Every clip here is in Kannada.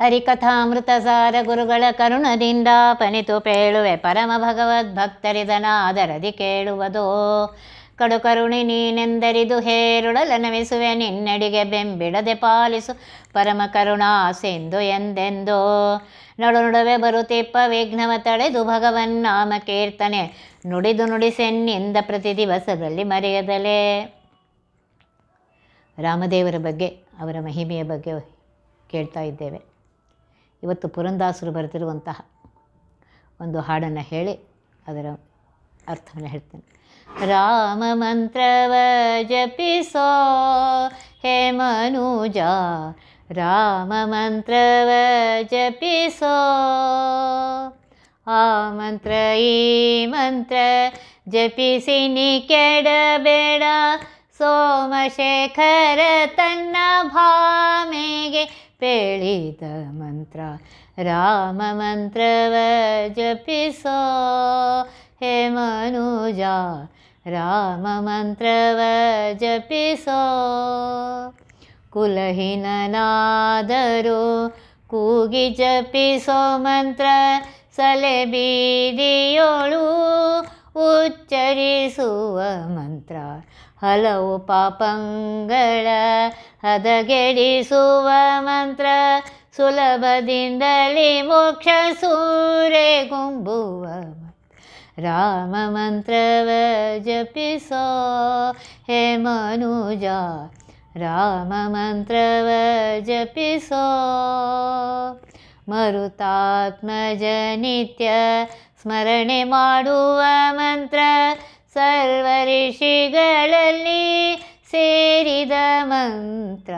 ಹರಿಕಥಾಮೃತ ಸಾರ ಗುರುಗಳ ಕರುಣದಿಂದ ಪನಿತು ಪೇಳುವೆ ಪರಮ ಭಗವದ್ಭಕ್ತರಿದನಾದರದಿ ಕೇಳುವುದೋ. ಕಡು ಕರುಣಿ ನೀನೆಂದರಿದು ಹೇರುಳಲ ನಮಿಸುವೆ ನಿನ್ನಡಿಗೆ ಬೆಂಬಿಡದೆ ಪಾಲಿಸು ಪರಮ ಕರುಣಾ ಸಿಂಧು ಎಂದೆಂದೋ. ನಡು ನಡುವೆ ಬರುತ್ತಿಪ್ಪ ವಿಘ್ನವ ತಳೆದು ಭಗವನ್ನಾಮ ಕೀರ್ತನೆ ನುಡಿದು ನುಡಿಸೆನ್ನಿಂದ ಪ್ರತಿ ದಿವಸದಲ್ಲಿ ಮರೆಯದಲೇ. ರಾಮದೇವರ ಬಗ್ಗೆ, ಅವರ ಮಹಿಮೆಯ ಬಗ್ಗೆ ಕೇಳ್ತಾ ಇದ್ದೇವೆ. ಇವತ್ತು ಪುರಂದಾಸರು ಬರೆದಿರುವಂತಹ ಒಂದು ಹಾಡನ್ನು ಹೇಳಿ ಅದರ ಅರ್ಥವನ್ನು ಹೇಳ್ತೇನೆ. ರಾಮ ಮಂತ್ರವ ಜಪಿಸೋ ಹೇ ಮನುಜ, ರಾಮ ಮಂತ್ರವ ಜಪಿಸೋ. ಆ ಮಂತ್ರ, ಈ ಮಂತ್ರ ಜಪಿಸಿ ನೀ ಕೆಡಬೇಡ. ಸೋಮಶೇಖರ ತನ್ನ ಭಾಮೆಗೆ ಪೇಳಿದ ಮಂತ್ರ. ರಾಮ ಮಂತ್ರವ ಜಪಿಸೋ ಹೇ ಮನುಜ. ರಾಮ ಮಂತ್ರವ ಜಪಿಸೋ ಕುಲಹೀನನಾದರೂ ಕೂಗಿ ಜಪಿಸೋ ಮಂತ್ರ ಸಲೆ ಬೀದಿಯೋಳು ಉಚ್ಚರಿಸುವ ಮಂತ್ರ. ಹಲವು ಪಾಪಂಗಳ ಹದಗೆಡಿಸುವ ಮಂತ್ರ ಸುಲಭದಿಂದಲೇ ಮೋಕ್ಷ ಸೂರೆಗುಂಬುವ ರಾಮ ಮಂತ್ರವ ಜಪಿಸೋ ಹೇ ಮನುಜ, ರಾಮ ಮಂತ್ರವ ಜಪಿಸೋ. ಮರುತಾತ್ಮಜ ನಿತ್ಯ ಸ್ಮರಣೆ ಮಾಡುವ ಮಂತ್ರ ಸರ್ವ ಋಷಿಗಳಲ್ಲಿ ಸೇರಿದ ಮಂತ್ರ.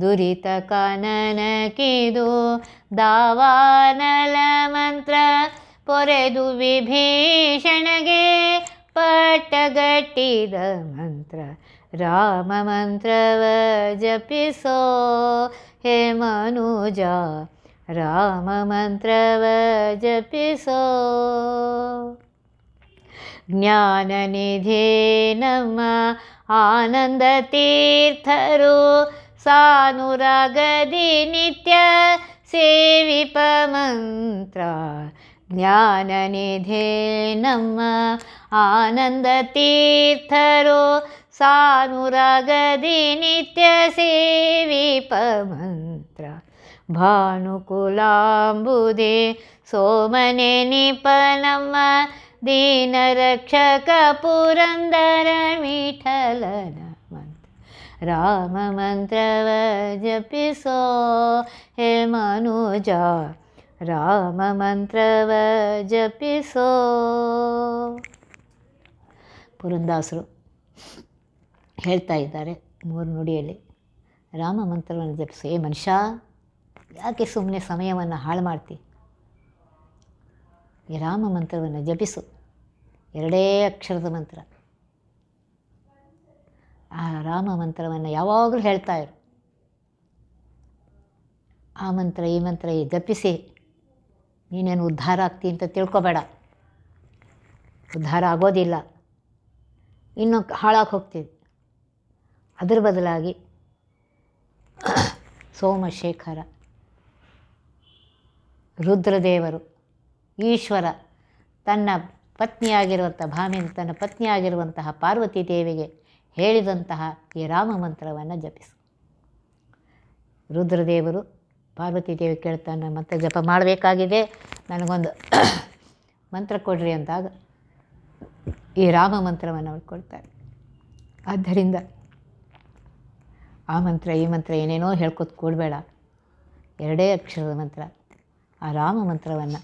ದುರಿತ ಕಾನನ ಕಿದು ದಾವಾನಲ ಮಂತ್ರ. ಪೊರೆದು ವಿಭೀಷಣಗೆ ಪಟ್ಟಗಟ್ಟಿದ ಮಂತ್ರ. ರಾಮ ಮಂತ್ರವ ಜಪಿಸೋ ಹೇ ಮನುಜ. ರಾಮ ಮಂತ್ರವ ಜಪಿಸೋ. ಜ್ಞಾನನಿಧಿ ನಮ್ಮ आनन्दतीर्थरो सानुरागदि नित्य सेविपमन्त्र ज्ञाननिधे नम। आनन्दतीर्थरो सानुरागदि नित्यसेविपमन्त्र भानुकुलाम्बुदे सोमने निपनम्। ಮಂತ್ರ ರಾಮ ಮಂತ್ರವ ಜಪಿಸೋ ಹೇ ಮನುಜ ರಾಮ ಮಂತ್ರವ ಜಪಿಸೋ ಪುರಂದಾಸರು ಹೇಳ್ತಾ ಇದ್ದಾರೆ ಮೂರು ನುಡಿಯಲ್ಲಿ. ರಾಮ ಮಂತ್ರವನ್ನು ಜಪಿಸು. ಏ ಮನುಷ್ಯ, ಯಾಕೆ ಸುಮ್ಮನೆ ಸಮಯವನ್ನು ಹಾಳು ಮಾಡ್ತಿ? ಈ ರಾಮ ಮಂತ್ರವನ್ನು ಜಪಿಸು. ಎರಡೇ ಅಕ್ಷರದ ಮಂತ್ರ. ಆ ರಾಮ ಮಂತ್ರವನ್ನು ಯಾವಾಗಲೂ ಹೇಳ್ತಾ ಇರು. ಆ ಮಂತ್ರ, ಈ ಮಂತ್ರ ಈ ಜಪಿಸಿ. ನೀನೇನು ಉದ್ಧಾರ ಆಗ್ತಿ ಅಂತ ತಿಳ್ಕೊಬೇಡ. ಉದ್ಧಾರ ಆಗೋದಿಲ್ಲ. ಇನ್ನೂ ಹಾಳಾಗಿ ಹೋಗ್ತೀವಿ. ಅದರ ಬದಲಾಗಿ ಸೋಮಶೇಖರ, ರುದ್ರದೇವರು, ಈಶ್ವರ ತನ್ನ ಪತ್ನಿಯಾಗಿರುವಂಥ ಭಾಮಿ ತನ್ನ ಪತ್ನಿಯಾಗಿರುವಂತಹ ಪಾರ್ವತಿ ದೇವಿಗೆ ಹೇಳಿದಂತಹ ಈ ರಾಮ ಮಂತ್ರವನ್ನು ಜಪಿಸು. ರುದ್ರದೇವರು ಪಾರ್ವತಿ ದೇವಿ ಕೇಳ್ತಾನೆ, ಮತ್ತೆ ಜಪ ಮಾಡಬೇಕಾಗಿದೆ, ನನಗೊಂದು ಮಂತ್ರ ಕೊಡ್ರಿ ಅಂದಾಗ ಈ ರಾಮ ಮಂತ್ರವನ್ನು ಅವ್ರು ಕೊಡ್ತಾರೆ ಆದ್ದರಿಂದ ಆ ಮಂತ್ರ, ಈ ಮಂತ್ರ ಏನೇನೋ ಹೇಳ್ಕೊತ ಕೂಡಬೇಡ. ಎರಡೇ ಅಕ್ಷರದ ಮಂತ್ರ. ಆ ರಾಮ ಮಂತ್ರವನ್ನು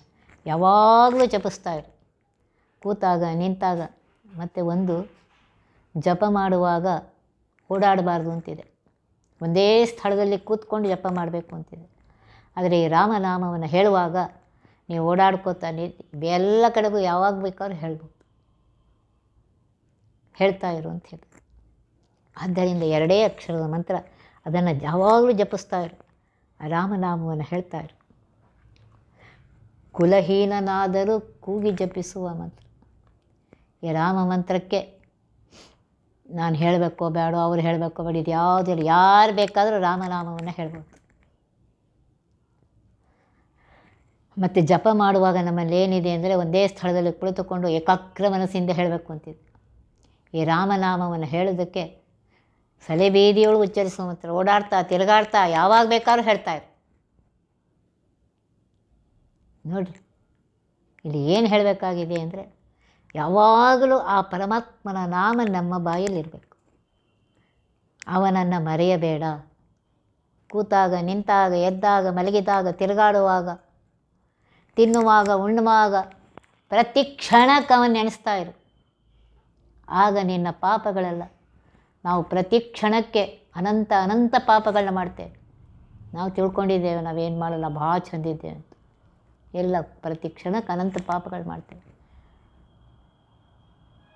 ಯಾವಾಗಲೂ ಜಪಿಸ್ತಾ ಇರು. ಕೂತಾಗ, ನಿಂತಾಗ ಮತ್ತು ಒಂದು ಜಪ ಮಾಡುವಾಗ ಓಡಾಡಬಾರ್ದು ಅಂತಿದೆ. ಒಂದೇ ಸ್ಥಳದಲ್ಲಿ ಕೂತ್ಕೊಂಡು ಜಪ ಮಾಡಬೇಕು ಅಂತಿದೆ. ಆದರೆ ಈ ರಾಮನಾಮವನ್ನು ಹೇಳುವಾಗ ನೀವು ಓಡಾಡ್ಕೋತಾ ನೀ ಎಲ್ಲ ಕಡೆಗೂ ಯಾವಾಗ ಬೇಕಾದ್ರೂ ಹೇಳ್ಬೋದು. ಹೇಳ್ತಾ ಇರು ಅಂತ ಹೇಳಿ. ಆದ್ದರಿಂದ ಎರಡೇ ಅಕ್ಷರದ ಮಂತ್ರ, ಅದನ್ನು ಯಾವಾಗಲೂ ಜಪಿಸ್ತಾ ಇರು. ರಾಮನಾಮವನ್ನು ಹೇಳ್ತಾ ಇರು. ಕುಲಹೀನನಾದರೂ ಕೂಗಿ ಜಪಿಸುವ ಮಂತ್ರ. ಈ ರಾಮ ಮಂತ್ರಕ್ಕೆ. ನಾನು ಹೇಳಬೇಕೋ ಬೇಡೋ ಅವ್ರು ಹೇಳಬೇಕೋ ಬೇಡ, ಇದು ಯಾವುದಿಲ್ಲ ಯಾರು ಬೇಕಾದರೂ ರಾಮನಾಮವನ್ನು ಹೇಳ್ಬೋದು. ಮತ್ತು ಜಪ ಮಾಡುವಾಗ ನಮ್ಮಲ್ಲಿ ಏನಿದೆ ಅಂದರೆ ಒಂದೇ ಸ್ಥಳದಲ್ಲಿ ಕುಳಿತುಕೊಂಡು ಏಕಾಗ್ರ ಮನಸ್ಸಿಂದ ಹೇಳಬೇಕು ಅಂತಿದ್ದು. ಈ ರಾಮನಾಮವನ್ನು ಹೇಳೋದಕ್ಕೆ ಸಲೆಬೀದಿಯೊಳು ಉಚ್ಚರಿಸುವ ಮಾತ್ರ, ಓಡಾಡ್ತಾ, ತಿರುಗಾಡ್ತಾ, ಯಾವಾಗ ಬೇಕಾದ್ರೂ ಹೇಳ್ತಾ ನೋಡಿ ನೋಡಿರಿ ಇಲ್ಲಿ ಏನು ಹೇಳಬೇಕಾಗಿದೆ ಅಂದರೆ ಯಾವಾಗಲೂ ಆ ಪರಮಾತ್ಮನ ನಾಮ ನಮ್ಮ ಬಾಯಲ್ಲಿರಬೇಕು. ಅವನನ್ನು ಮರೆಯಬೇಡ. ಕೂತಾಗ, ನಿಂತಾಗ, ಎದ್ದಾಗ, ಮಲಗಿದಾಗ, ತಿರುಗಾಡುವಾಗ, ತಿನ್ನುವಾಗ, ಉಣ್ಣುವಾಗ ಪ್ರತಿ ಕ್ಷಣಕ್ಕೆ ಅವನು ನೆನೆಸ್ತಾ ಇರು. ಆಗ ನಿನ್ನ ಪಾಪಗಳೆಲ್ಲ ನಾವು ಪ್ರತಿ ಕ್ಷಣಕ್ಕೆ ಅನಂತ ಅನಂತ ಪಾಪಗಳನ್ನ ಮಾಡ್ತೇವೆ. ನಾವು ತಿಳ್ಕೊಂಡಿದ್ದೇವೆ, ನಾವೇನು ಮಾಡಲ್ಲ, ಭಾಳ ಚೆಂದಿದ್ದೇವೆ ಅಂತ. ಎಲ್ಲ ಪ್ರತಿ ಕ್ಷಣಕ್ಕೆ ಅನಂತ ಪಾಪಗಳು ಮಾಡ್ತೇವೆ.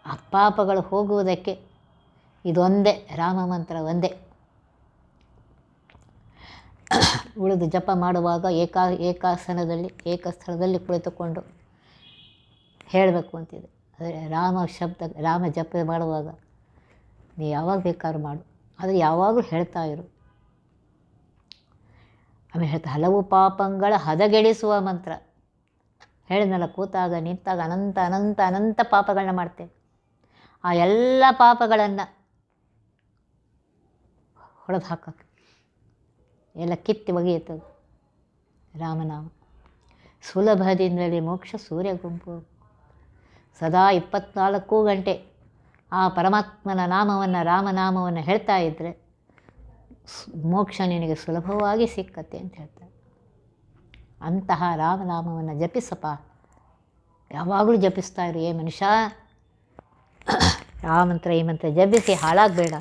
ಪಾಪಗಳು ಹೋಗುವುದಕ್ಕೆ ಇದೊಂದೇ, ರಾಮ ಮಂತ್ರ ಒಂದೇ. ಉಳಿದು ಜಪ ಮಾಡುವಾಗ ಏಕಾ, ಏಕಾಸನದಲ್ಲಿ, ಏಕಸ್ಥಳದಲ್ಲಿ ಕುಳಿತುಕೊಂಡು ಹೇಳಬೇಕು ಅಂತಿದೆ. ಆದರೆ ರಾಮ ಶಬ್ದ, ರಾಮ ಜಪ ಮಾಡುವಾಗ ನೀ ಯಾವಾಗ ಬೇಕಾದ್ರೂ ಮಾಡು. ಆದರೆ ಯಾವಾಗಲೂ ಹೇಳ್ತಾ ಇರು. ಆಮೇಲೆ ಹೇಳ್ತಾ, ಹಲವು ಪಾಪಗಳ ಹದಗೆಡಿಸುವ ಮಂತ್ರ. ಹೇಳಿದ್ನಲ್ಲ, ಕೂತಾಗ, ನಿಂತಾಗ, ಅನಂತ ಅನಂತ ಅನಂತ ಪಾಪಗಳನ್ನ ಮಾಡ್ತೇವೆ ಆ ಎಲ್ಲ ಪಾಪಗಳನ್ನು ಹೊಡೆದು ಹಾಕಕ್ಕೆ. ಎಲ್ಲ ಕಿತ್ತಿ ಒಗೆಯುತ್ತದೆ ರಾಮನಾಮ. ಸುಲಭದಿಂದಲೇ ಮೋಕ್ಷ ಸೂರ್ಯ ಗುಂಪು. ಸದಾ ಇಪ್ಪತ್ನಾಲ್ಕು ಗಂಟೆ ಆ ಪರಮಾತ್ಮನ ನಾಮವನ್ನು ರಾಮನಾಮವನ್ನು ಹೇಳ್ತಾ ಇದ್ದರೆ ಮೋಕ್ಷ ನಿನಗೆ ಸುಲಭವಾಗಿ ಸಿಕ್ಕತ್ತೆ ಅಂತ ಹೇಳ್ತಾರೆ. ಅಂತಹ ರಾಮನಾಮವನ್ನು ಜಪಿಸಪ್ಪ. ಯಾವಾಗಲೂ ಜಪಿಸ್ತಾ ಇರು. ಏ ಮನುಷ್ಯ ಆ ಮಂತ್ರ, ಈ ಮಂತ್ರ ಜಪಿಸಿ ಹಾಳಾಗಬೇಡ.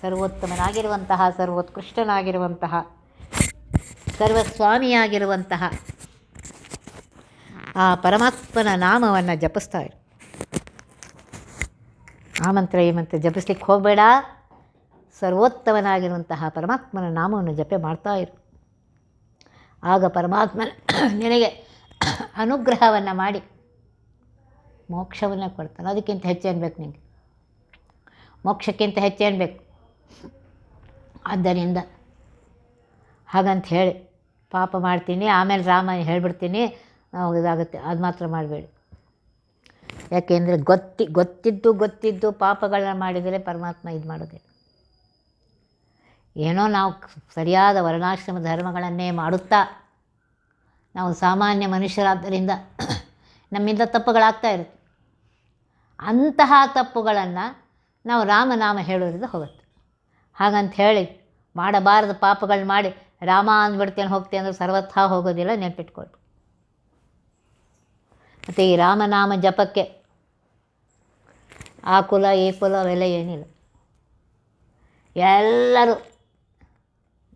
ಸರ್ವೋತ್ತಮನಾಗಿರುವಂತಹ, ಸರ್ವೋತ್ಕೃಷ್ಟನಾಗಿರುವಂತಹ, ಸರ್ವಸ್ವಾಮಿಯಾಗಿರುವಂತಹ ಆ ಪರಮಾತ್ಮನ ನಾಮವನ್ನು ಜಪಿಸ್ತಾ ಇರು. ಆ ಮಂತ್ರ, ಈ ಮಂತ್ರ ಜಪಿಸ್ಲಿಕ್ಕೆ ಹೋಗಬೇಡ. ಸರ್ವೋತ್ತಮನಾಗಿರುವಂತಹ ಪರಮಾತ್ಮನ ನಾಮವನ್ನು ಜಪೆ ಮಾಡ್ತಾ ಇರು. ಆಗ ಪರಮಾತ್ಮನ ನಿನಗೆ ಅನುಗ್ರಹವನ್ನು ಮಾಡಿ. ಮೋಕ್ಷವನ್ನು ಕೊಡ್ತಾನೆ. ಅದಕ್ಕಿಂತ ಹೆಚ್ಚೇನು ಬೇಕು ನಿಮಗೆ ಮೋಕ್ಷಕ್ಕಿಂತ ಹೆಚ್ಚೇನು ಬೇಕು? ಆದ್ದರಿಂದ ಹಾಗಂತ ಹೇಳಿ. ಪಾಪ ಮಾಡ್ತೀನಿ, ಆಮೇಲೆ ರಾಮ ಹೇಳ್ಬಿಡ್ತೀನಿ. ಇದಾಗುತ್ತೆ. ಅದು ಮಾತ್ರ ಮಾಡಬೇಡಿ. ಯಾಕೆಂದರೆ ಗೊತ್ತಿ, ಗೊತ್ತಿದ್ದು ಗೊತ್ತಿದ್ದು ಪಾಪಗಳನ್ನ ಮಾಡಿದರೆ ಪರಮಾತ್ಮ ಇದು ಮಾಡೋದಿಲ್ಲ. ಏನೋ ನಾವು ಸರಿಯಾದ ವರ್ಣಾಶ್ರಮ ಧರ್ಮಗಳನ್ನೇ ಮಾಡುತ್ತಾ, ನಾವು ಸಾಮಾನ್ಯ ಮನುಷ್ಯರಾದ್ದರಿಂದ ನಮ್ಮಿಂದ ತಪ್ಪುಗಳಾಗ್ತಾ ಇರುತ್ತೆ. ಅಂತಹ ತಪ್ಪುಗಳನ್ನು ನಾವು ರಾಮನಾಮ ಹೇಳೋದ್ರಿಂದ ಹೋಗುತ್ತೆ. ಹಾಗಂತ ಹೇಳಿ ಮಾಡಬಾರದ ಪಾಪಗಳನ್ನ ಮಾಡಿ ರಾಮ ಅಂದ್ಬಿಡ್ತೇನೆ ಹೋಗ್ತೇನೆ ಅಂದ್ರೆ ಸರ್ವಥಾ ಹೋಗೋದಿಲ್ಲ ನೆನ್ಪಿಟ್ಕೊಳ್ಳಿ ಮತ್ತು ಈ ರಾಮನಾಮ ಜಪಕ್ಕೆ ಆ ಕುಲ, ಈ ಕುಲ ಅವೆಲ್ಲ ಏನಿಲ್ಲ. ಎಲ್ಲರೂ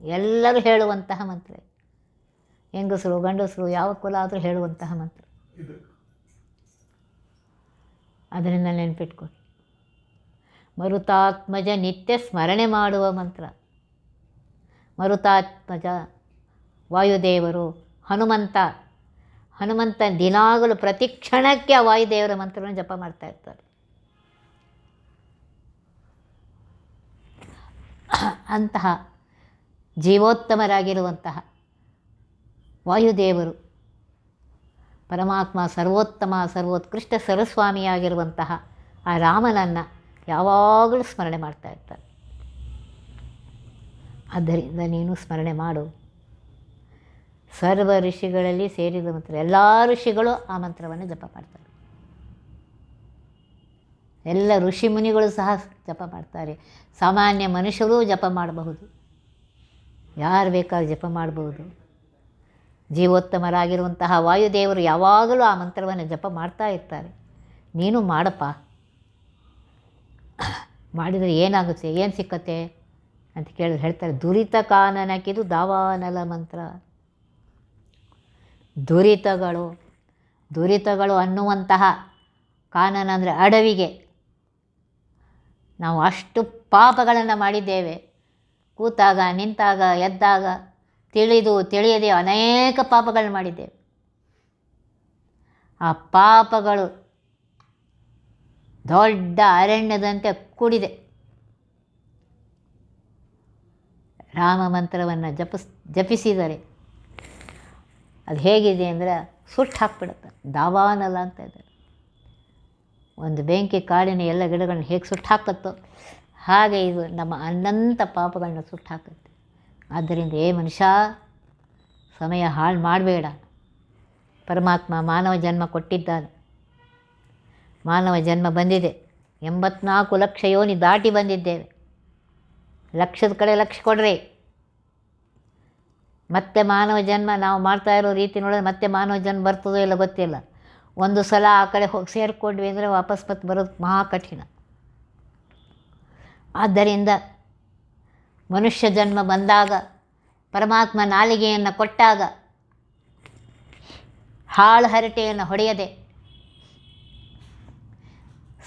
ಎಲ್ಲರೂ ಹೇಳುವಂತಹ ಮಂತ್ರ ಹೆಂಗಸರು, ಗಂಡಸರು ಯಾವ ಕುಲ ಆದರೂ ಹೇಳುವಂತಹ ಮಂತ್ರ. ಅದರಿಂದ ನೆನಪಿಟ್ಕೊಳ್ಳಿ ಮರುತಾತ್ಮಜ ನಿತ್ಯ ಸ್ಮರಣೆ ಮಾಡುವ ಮಂತ್ರ. ಮರುತಾತ್ಮಜ ವಾಯುದೇವರು ಹನುಮಂತ. ಹನುಮಂತ ದಿನಾಗಲೂ ಪ್ರತಿ ಕ್ಷಣಕ್ಕೆ ಆ ವಾಯುದೇವರ ಮಂತ್ರವನ್ನು ಜಪ ಮಾಡ್ತಾ ಇರ್ತಾರೆ. ಅಂತಹ ಜೀವೋತ್ತಮರಾಗಿರುವಂತಹ ವಾಯುದೇವರು ಪರಮಾತ್ಮ ಸರ್ವೋತ್ತಮ, ಸರ್ವೋತ್ಕೃಷ್ಟ ಸರಸ್ವಾಮಿಯಾಗಿರುವಂತಹ ಆ ರಾಮನನ್ನು ಯಾವಾಗಲೂ ಸ್ಮರಣೆ ಮಾಡ್ತಾ ಇರ್ತಾರೆ. ಆದ್ದರಿಂದ ನೀನು ಸ್ಮರಣೆ ಮಾಡು. ಸರ್ವ ಋಷಿಗಳಲ್ಲಿ ಸೇರಿದ ಮಂತ್ರ, ಎಲ್ಲ ಋಷಿಗಳು ಆ ಮಂತ್ರವನ್ನು ಜಪ ಮಾಡ್ತಾರೆ. ಎಲ್ಲ ಋಷಿ ಮುನಿಗಳು ಸಹ ಜಪ ಮಾಡ್ತಾರೆ. ಸಾಮಾನ್ಯ ಮನುಷ್ಯರೂ ಜಪ ಮಾಡಬಹುದು. ಯಾರು ಬೇಕಾದ್ರೂ ಜಪ ಮಾಡಬಹುದು. ಜೀವೋತ್ತಮರಾಗಿರುವಂತಹ ವಾಯುದೇವರು ಯಾವಾಗಲೂ ಆ ಮಂತ್ರವನ್ನು ಜಪ ಮಾಡ್ತಾ ಇರ್ತಾರೆ. ನೀನು ಮಾಡಪ್ಪ. ಮಾಡಿದರೆ ಏನಾಗುತ್ತೆ? ಏನು ಸಿಕ್ಕತ್ತೆ? ಅಂತ ಕೇಳಿದ್ರೆ ಹೇಳ್ತಾರೆ, ದುರಿತ ಕಾನನಕ್ಕಿದು ದಾವಾನಲ ಮಂತ್ರ. ದುರಿತಗಳು ದುರಿತಗಳು ಅನ್ನುವಂತಹ ಕಾನನ ಅಂದರೆ ಅಡವಿಗೆ. ನಾವು ಅಷ್ಟು ಪಾಪಗಳನ್ನು ಮಾಡಿದ್ದೇವೆ. ಕೂತಾಗ, ನಿಂತಾಗ, ಎದ್ದಾಗ ತಿಳಿದು ತಿಳಿಯದೆ ಅನೇಕ ಪಾಪಗಳನ್ನು ಮಾಡಿದ್ದೇವೆ. ಆ ಪಾಪಗಳು ದೊಡ್ಡ ಅರಣ್ಯದಂತೆ ಕೂಡಿದೆ. ರಾಮ ಮಂತ್ರವನ್ನು ಜಪಿಸ್ ಜಪಿಸಿದರೆ ಅದು ಹೇಗಿದೆ ಅಂದರೆ ಸುಟ್ಟು ಹಾಕ್ಬಿಡುತ್ತೆ. ದಾವಾನಲ್ಲ ಅಂತ ಇದೆ. ಒಂದು ಬೆಂಕಿ ಕಾಡಿನ ಎಲ್ಲ ಗಿಡಗಳನ್ನ ಹೇಗೆ ಸುಟ್ಟು ಹಾಕುತ್ತೋ ಹಾಗೆ ಇದು ನಮ್ಮ ಅನಂತ ಪಾಪಗಳನ್ನ ಸುಟ್ಟು ಹಾಕುತ್ತೆ. ಆದ್ದರಿಂದ, ಏ ಮನುಷ್ಯ, ಸಮಯ ಹಾಳು ಮಾಡಬೇಡ. ಪರಮಾತ್ಮ ಮಾನವ ಜನ್ಮ ಕೊಟ್ಟಿದ್ದಾನೆ. ಮಾನವ ಜನ್ಮ ಬಂದಿದೆ. ಎಂಬತ್ನಾಲ್ಕು ಲಕ್ಷ ಯೋನಿ ದಾಟಿ ಬಂದಿದ್ದೇವೆ. ಲಕ್ಷದ ಕಡೆ ಲಕ್ಷ ಕೊಡ್ರಿ. ಮತ್ತೆ ಮಾನವ ಜನ್ಮ ನಾವು ಮಾಡ್ತಾ ಇರೋ ರೀತಿ ನೋಡಿದ್ರೆ ಮತ್ತೆ ಮಾನವ ಜನ್ಮ ಬರ್ತದೋ ಇಲ್ಲ ಗೊತ್ತಿಲ್ಲ. ಒಂದು ಸಲ ಆ ಕಡೆ ಹೋಗಿ ಸೇರಿಕೊಂಡ್ವಿ ಅಂದರೆ ವಾಪಸ್ ಮತ್ತೆ ಬರೋದು ಮಹಾ ಕಠಿಣ. ಆದ್ದರಿಂದ ಮನುಷ್ಯ ಜನ್ಮ ಬಂದಾಗ, ಪರಮಾತ್ಮ ನಾಲಿಗೆಯನ್ನು ಕೊಟ್ಟಾಗ ಹಾಳು ಹರಟೆಯನ್ನು ಹೊಡೆಯದೆ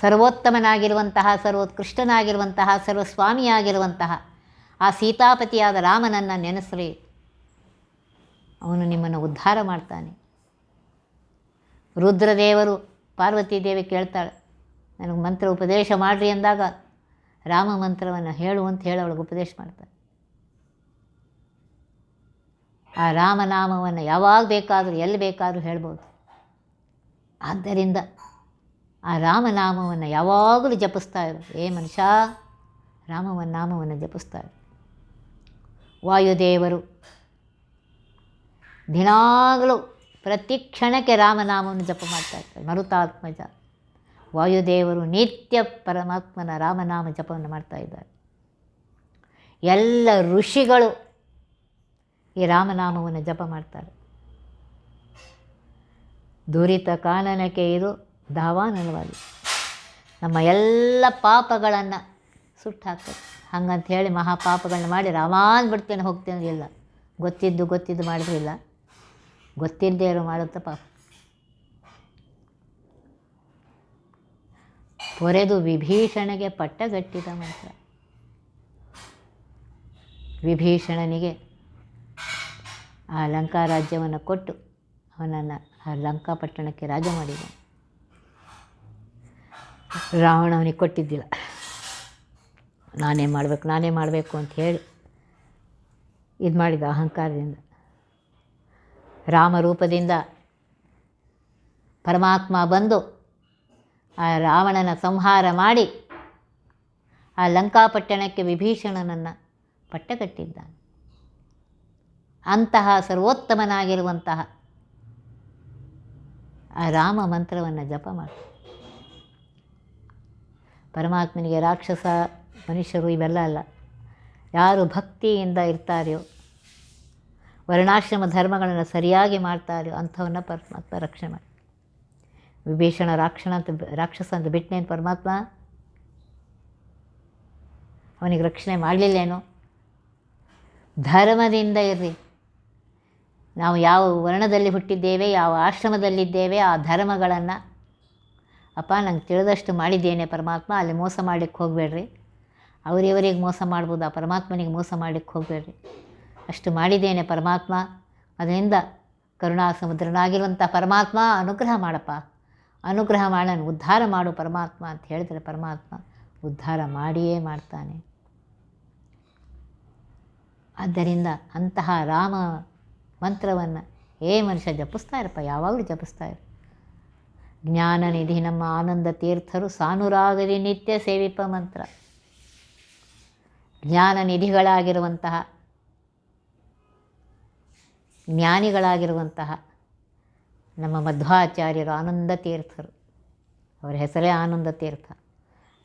ಸರ್ವೋತ್ತಮನಾಗಿರುವಂತಹ, ಸರ್ವೋತ್ಕೃಷ್ಟನಾಗಿರುವಂತಹ, ಸರ್ವಸ್ವಾಮಿಯಾಗಿರುವಂತಹ ಆ ಸೀತಾಪತಿಯಾದ ರಾಮನನ್ನು ನೆನೆಸ್ರಿ. ಅವನು ನಿಮ್ಮನ್ನು ಉದ್ಧಾರ ಮಾಡ್ತಾನೆ. ರುದ್ರದೇವರು ಪಾರ್ವತಿ ದೇವಿ ಕೇಳ್ತಾಳೆ, ನನಗೆ ಮಂತ್ರ ಉಪದೇಶ ಮಾಡಿರಿ ಅಂದಾಗ ರಾಮ ಮಂತ್ರವನ್ನು ಹೇಳು ಅಂತ ಹೇಳಿ ಅವಳಿಗೆ ಉಪದೇಶ ಮಾಡ್ತಾರೆ ಆ ರಾಮನಾಮವನ್ನು ಯಾವಾಗ ಬೇಕಾದರೂ, ಎಲ್ಲಿ ಬೇಕಾದರೂ ಹೇಳ್ಬೋದು. ಆದ್ದರಿಂದ ಆ ರಾಮನಾಮವನ್ನು ಯಾವಾಗಲೂ ಜಪಿಸ್ತಾ ಇರು. ಏ ಮನುಷ್ಯ, ರಾಮವನ್ನ ನಾಮವನ್ನು ಜಪಿಸ್ತಾ ಇರು. ವಾಯುದೇವರು, ದಿನಾಗಲೂ ಪ್ರತಿ ಕ್ಷಣಕ್ಕೆ ರಾಮನಾಮವನ್ನು ಜಪ ಮಾಡ್ತಾ ಇರ್ತಾರೆ. ಮರುತಾತ್ಮಜ. ವಾಯುದೇವರು ನಿತ್ಯ ಪರಮಾತ್ಮನ ರಾಮನಾಮ ಜಪವನ್ನು ಮಾಡ್ತಾ ಇದ್ದಾರೆ. ಎಲ್ಲ ಋಷಿಗಳು ಈ ರಾಮನಾಮವನ್ನು ಜಪ ಮಾಡ್ತಾರೆ. ದುರಿತ ಕಾನನಕ್ಕೆ ಇದು ದಾವಾನಲವಾಗಿ ನಮ್ಮ ಎಲ್ಲ ಪಾಪಗಳನ್ನು ಸುಟ್ಟು ಹಾಕ್ತಾರೆ. ಹಂಗಂತ ಹೇಳಿ ಮಹಾಪಾಪಗಳನ್ನ ಮಾಡಿ ರಾಮಾನ್ ಬಿಡ್ತೇನೆ ಹೋಗ್ತೇನೆ ಇಲ್ಲ. ಗೊತ್ತಿದ್ದು ಗೊತ್ತಿದ್ದು ಮಾಡಿದ್ರಿಲ್ಲ ಗೊತ್ತಿಲ್ಲದೆ ಇರೋ ಮಾಡುತ್ತ ಪಾಪ. ಪೊರೆದು ವಿಭೀಷಣಗೆ ಪಟ್ಟಗಟ್ಟಿದ ಮಂತ್ರ. ವಿಭೀಷಣನಿಗೆ ಆ ಲಂಕಾ ರಾಜ್ಯವನ್ನು ಕೊಟ್ಟು ಅವನನ್ನು ಆ ಲಂಕಾ ಪಟ್ಟಣಕ್ಕೆ ರಾಜ ಮಾಡಿದ. ರಾವಣ ಅವನಿಗೆ ಕೊಟ್ಟಿದ್ದಿಲ್ಲ. ನಾನೇ ಮಾಡಬೇಕು ನಾನೇ ಮಾಡಬೇಕು ಅಂತ ಹೇಳಿ ಇದು ಮಾಡಿದ ಅಹಂಕಾರದಿಂದ. ರಾಮರೂಪದಿಂದ ಪರಮಾತ್ಮ ಬಂದು ಆ ರಾವಣನ ಸಂಹಾರ ಮಾಡಿ ಆ ಲಂಕಾಪಟ್ಟಣಕ್ಕೆ ವಿಭೀಷಣನನ್ನು ಪಟ್ಟಕಟ್ಟಿದ್ದಾನೆ ಅಂತಹ ಸರ್ವೋತ್ತಮನಾಗಿರುವಂತಹ ಆ ರಾಮ ಮಂತ್ರವನ್ನು ಜಪ ಮಾಡಿ. ಪರಮಾತ್ಮನಿಗೆ ರಾಕ್ಷಸ, ಮನುಷ್ಯರು ಇವೆಲ್ಲ ಅಲ್ಲ. ಯಾರು ಭಕ್ತಿಯಿಂದ ಇರ್ತಾರೆಯೋ, ವರ್ಣಾಶ್ರಮ ಧರ್ಮಗಳನ್ನು ಸರಿಯಾಗಿ ಮಾಡ್ತಾರೆಯೋ ಅಂಥವನ್ನ ಪರಮಾತ್ಮ ರಕ್ಷಣೆ ಮಾಡಿ. ವಿಭೀಷಣ ರಾಕ್ಷಣ ಅಂತ ರಾಕ್ಷಸ ಅಂತ ಬಿಟ್ಟನೇನು ಪರಮಾತ್ಮ? ಅವನಿಗೆ ರಕ್ಷಣೆ ಮಾಡಲಿಲ್ಲೇನು ಧರ್ಮದಿಂದ ಇರ್ರಿ ನಾವು ಯಾವ ವರ್ಣದಲ್ಲಿ ಹುಟ್ಟಿದ್ದೇವೆ, ಯಾವ ಆಶ್ರಮದಲ್ಲಿದ್ದೇವೆ, ಆ ಧರ್ಮಗಳನ್ನು. ಅಪ್ಪ, ನಂಗೆ ತಿಳಿದಷ್ಟು ಮಾಡಿದ್ದೇನೆ ಪರಮಾತ್ಮ, ಅಲ್ಲಿ ಮೋಸ ಮಾಡಲಿಕ್ಕೆ ಹೋಗಬೇಡ್ರಿ. ಅವರಿವರಿಗೆ ಮೋಸ ಮಾಡ್ಬೋದು, ಆ ಪರಮಾತ್ಮನಿಗೆ ಮೋಸ ಮಾಡಲಿಕ್ಕೆ ಹೋಗಬೇಡ್ರಿ. ಅಷ್ಟು ಮಾಡಿದ್ದೇನೆ ಪರಮಾತ್ಮ. ಅದರಿಂದ ಕರುಣಾ ಸಮುದ್ರನಾಗಿರುವಂಥ ಪರಮಾತ್ಮ ಅನುಗ್ರಹ ಮಾಡಪ್ಪ. ಅನುಗ್ರಹ ಮಾಡಿ ನಾನು ಉದ್ಧಾರ ಮಾಡು ಪರಮಾತ್ಮ ಅಂತ ಹೇಳಿದರೆ ಪರಮಾತ್ಮ ಉದ್ಧಾರ ಮಾಡಿಯೇ ಮಾಡ್ತಾನೆ. ಆದ್ದರಿಂದ ಅಂತಹ ರಾಮ ಮಂತ್ರವನ್ನು ಏ ಮನುಷ್ಯ ಜಪಿಸ್ತಾ ಇರಪ್ಪ, ಯಾವಾಗಲೂ ಜಪಿಸ್ತಾ ಇರು. ಜ್ಞಾನ ನಿಧಿ ನಮ್ಮ ಆನಂದ ತೀರ್ಥರು ಸಾನುರಾಗದಿ ನಿತ್ಯ ಸೇವಿಪ ಮಂತ್ರ. ಜ್ಞಾನ ನಿಧಿಗಳಾಗಿರುವಂತಹ, ಜ್ಞಾನಿಗಳಾಗಿರುವಂತಹ ನಮ್ಮ ಮಧ್ವಾಚಾರ್ಯರು ಆನಂದ ತೀರ್ಥರು. ಅವರ ಹೆಸರೇ ಆನಂದ ತೀರ್ಥ.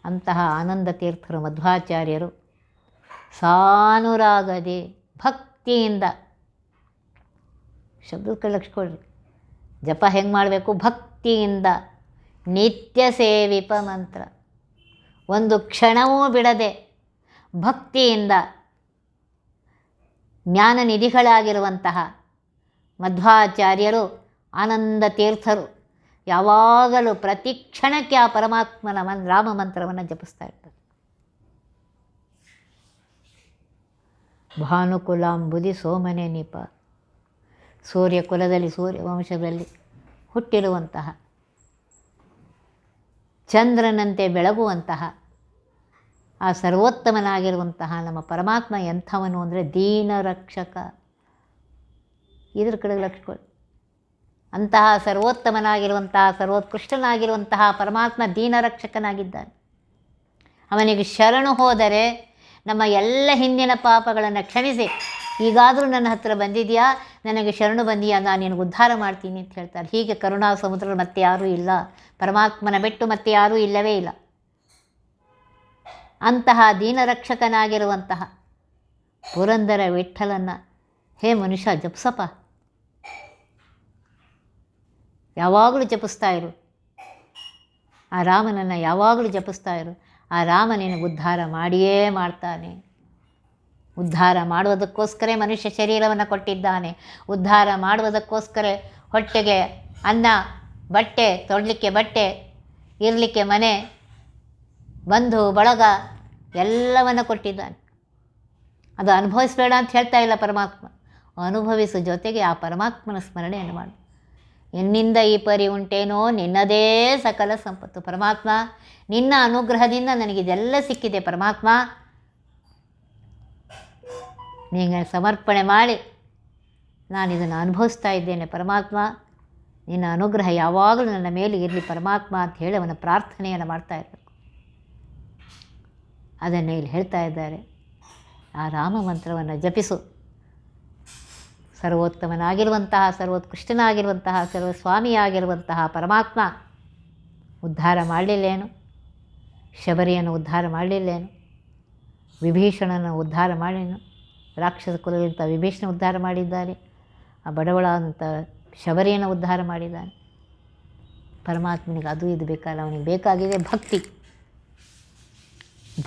ಅಂತಹ ಆನಂದ ತೀರ್ಥರು ಮಧ್ವಾಚಾರ್ಯರು ಸಾನುರಾಗದೆ ಭಕ್ತಿಯಿಂದ ಶಬ್ದಕ್ಕೆ ಕಳಿಸ್ಕೊಳ್ರಿ ಜಪ ಹೆಂಗೆ ಮಾಡಬೇಕು? ಭಕ್ತಿಯಿಂದ ನಿತ್ಯ ಸೇವಿಪ ಮಂತ್ರ. ಒಂದು ಕ್ಷಣವೂ ಬಿಡದೆ ಭಕ್ತಿಯಿಂದ ಜ್ಞಾನ ನಿಧಿಗಳಾಗಿರುವಂತಹ ಮಧ್ವಾಚಾರ್ಯರು ಆನಂದ ತೀರ್ಥರು. ಯಾವಾಗಲೂ ಪ್ರತಿ ಕ್ಷಣಕ್ಕೆ ಆ ಪರಮಾತ್ಮನ ಮನ್, ರಾಮ ಮಂತ್ರವನ್ನು ಜಪಿಸ್ತಾ ಇರ್ತಾರೆ. ಭಾನುಕುಲಾಂಬುದಿ ಸೋಮನೆ ನಿಪ. ಸೂರ್ಯ ಕುಲದಲ್ಲಿ, ಸೂರ್ಯ ವಂಶದಲ್ಲಿ ಹುಟ್ಟಿರುವಂತಹ, ಚಂದ್ರನಂತೆ ಬೆಳಗುವಂತಹ, ಆ ಸರ್ವೋತ್ತಮನಾಗಿರುವಂತಹ ನಮ್ಮ ಪರಮಾತ್ಮ ಎಂಥವನು ಅಂದರೆ ದೀನ ರಕ್ಷಕ ಇದ್ರ ಕಡೆ ಲಕ್ಷ್ಯ ಕೊಡಿ ಅಂತಹ ಸರ್ವೋತ್ತಮನಾಗಿರುವಂತಹ, ಸರ್ವೋತ್ಕೃಷ್ಟನಾಗಿರುವಂತಹ ಪರಮಾತ್ಮ ದೀನರಕ್ಷಕನಾಗಿದ್ದಾನೆ. ಅವನಿಗೆ ಶರಣು ಹೋದರೆ ನಮ್ಮ ಎಲ್ಲ ಹಿಂದಿನ ಪಾಪಗಳನ್ನು ಕ್ಷಮಿಸಿ. ಈಗಾದರೂ ನನ್ನ ಹತ್ತಿರ ಬಂದಿದೆಯಾ? ನನಗೆ ಶರಣು ಬಂದಿಯಾ? ನಾನು ನಿನಗೆ ಉದ್ಧಾರ ಮಾಡ್ತೀನಿ ಅಂತ ಹೇಳ್ತಾರೆ. ಹೀಗೆ ಕರುಣಾ ಸಮುದ್ರ ಮತ್ತೆ ಯಾರೂ ಇಲ್ಲ. ಪರಮಾತ್ಮನ ಬಿಟ್ಟು ಮತ್ತೆ ಯಾರೂ ಇಲ್ಲವೇ ಇಲ್ಲ. ಅಂತಹ ದೀನರಕ್ಷಕನಾಗಿರುವಂತಹ ಪುರಂದರ ವಿಠಲನ್ನು ಹೇ ಮನುಷ್ಯ ಜಪಿಸಪ್ಪ ಯಾವಾಗಲೂ ಜಪಿಸ್ತಾ ಇರು. ಆ ರಾಮನನ್ನು ಯಾವಾಗಲೂ ಜಪಿಸ್ತಾ ಇರು. ಆ ರಾಮ ಉದ್ಧಾರ ಮಾಡಿಯೇ ಮಾಡ್ತಾನೆ. ಉದ್ಧಾರ ಮಾಡುವುದಕ್ಕೋಸ್ಕರ ಮನುಷ್ಯ ಶರೀರವನ್ನು ಕೊಟ್ಟಿದ್ದಾನೆ. ಉದ್ಧಾರ ಮಾಡುವುದಕ್ಕೋಸ್ಕರ ಹೊಟ್ಟೆಗೆ ಅನ್ನ, ಬಟ್ಟೆ ತೊಡಲಿಕ್ಕೆ ಬಟ್ಟೆ, ಇರಲಿಕ್ಕೆ ಮನೆ, ಬಂಧು, ಬಳಗ ಎಲ್ಲವನ್ನು ಕೊಟ್ಟಿದ್ದಾನೆ. ಅದು ಅನುಭವಿಸಬೇಡ ಅಂತ ಹೇಳ್ತಾ ಇಲ್ಲ ಪರಮಾತ್ಮ. ಅನುಭವಿಸೋ ಜೊತೆಗೆ ಆ ಪರಮಾತ್ಮನ ಸ್ಮರಣೆಯನ್ನು ಮಾಡು. ಎನ್ನಿಂದ ಈ ಪರಿ ಉಂಟೇನೋ ನಿನ್ನದೇ ಸಕಲ ಸಂಪತ್ತು. ಪರಮಾತ್ಮ, ನಿನ್ನ ಅನುಗ್ರಹದಿಂದ ನನಗಿದೆಲ್ಲ ಸಿಕ್ಕಿದೆ ಪರಮಾತ್ಮ. ನೀನು ಸಮರ್ಪಣೆ ಮಾಡಿ, ನಾನು ಇದನ್ನು ಅನುಭವಿಸ್ತಾ ಇದ್ದೇನೆ ಪರಮಾತ್ಮ. ನಿನ್ನ ಅನುಗ್ರಹ ಯಾವಾಗಲೂ ನನ್ನ ಮೇಲೆ ಇರಲಿ ಪರಮಾತ್ಮ ಅಂತ ಹೇಳಿ ಅವನ ಪ್ರಾರ್ಥನೆಯನ್ನು ಮಾಡ್ತಾ ಇರಬೇಕು. ಅದನ್ನು ಇಲ್ಲಿ ಹೇಳ್ತಾ ಇದ್ದಾರೆ. ಆ ರಾಮ ಮಂತ್ರವನ್ನು ಜಪಿಸು. ಸರ್ವೋತ್ತಮನಾಗಿರುವಂತಹ, ಸರ್ವೋತ್ಕೃಷ್ಟನಾಗಿರುವಂತಹ, ಸರ್ವಸ್ವಾಮಿಯಾಗಿರುವಂತಹ ಪರಮಾತ್ಮ ಉದ್ಧಾರ ಮಾಡಲಿಲ್ಲೇನು? ಶಬರಿಯನ್ನು ಉದ್ಧಾರ ಮಾಡಲಿಲ್ಲೇನು? ವಿಭೀಷಣನ ಉದ್ಧಾರ ಮಾಡಿನು ರಾಕ್ಷಸ ಕುಲದಿಂದ ವಿಭೀಷಣ ಉದ್ಧಾರ ಮಾಡಿದ್ದಾನೆ ಆ ಬಡವಳ ಅಂತ ಶಬರಿಯನ್ನು ಉದ್ಧಾರ ಮಾಡಿದ್ದಾನೆ ಪರಮಾತ್ಮನಿಗೆ ಅದು ಇದು ಬೇಕಲ್ಲ ಅವನಿಗೆ ಬೇಕಾಗಿದೆ ಭಕ್ತಿ.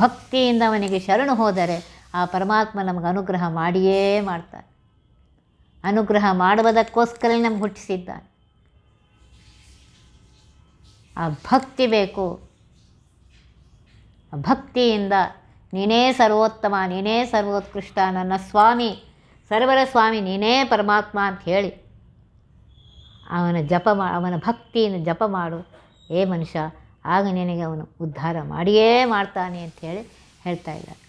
ಭಕ್ತಿಯಿಂದ ಅವನಿಗೆ ಶರಣು ಹೋದರೆ ಆ ಪರಮಾತ್ಮ ನಮಗೆ ಅನುಗ್ರಹ ಮಾಡಿಯೇ ಮಾಡ್ತಾನೆ. ಅನುಗ್ರಹ ಮಾಡುವುದಕ್ಕೋಸ್ಕರ ನಮ್ಗೆ ಹುಟ್ಟಿಸಿದ್ದಾನೆ. ಆ ಭಕ್ತಿ ಬೇಕು. ಆ ಭಕ್ತಿಯಿಂದ ನೀನೇ ಸರ್ವೋತ್ತಮ, ನೀನೇ ಸರ್ವೋತ್ಕೃಷ್ಟ, ನನ್ನ ಸ್ವಾಮಿ, ಸರ್ವರ ಸ್ವಾಮಿ, ನೀನೇ ಪರಮಾತ್ಮ ಅಂತ ಹೇಳಿ ಅವನ ಜಪ ಮಾ, ಅವನ ಭಕ್ತಿಯನ್ನು ಜಪ ಮಾಡು. ಏ ಮನುಷ್ಯ, ಆಗ ನಿನಗೆ ಅವನು ಉದ್ಧಾರ ಮಾಡಿಯೇ ಮಾಡ್ತಾನೆ ಅಂತ ಹೇಳಿ ಹೇಳ್ತಾ ಇದ್ದಾರೆ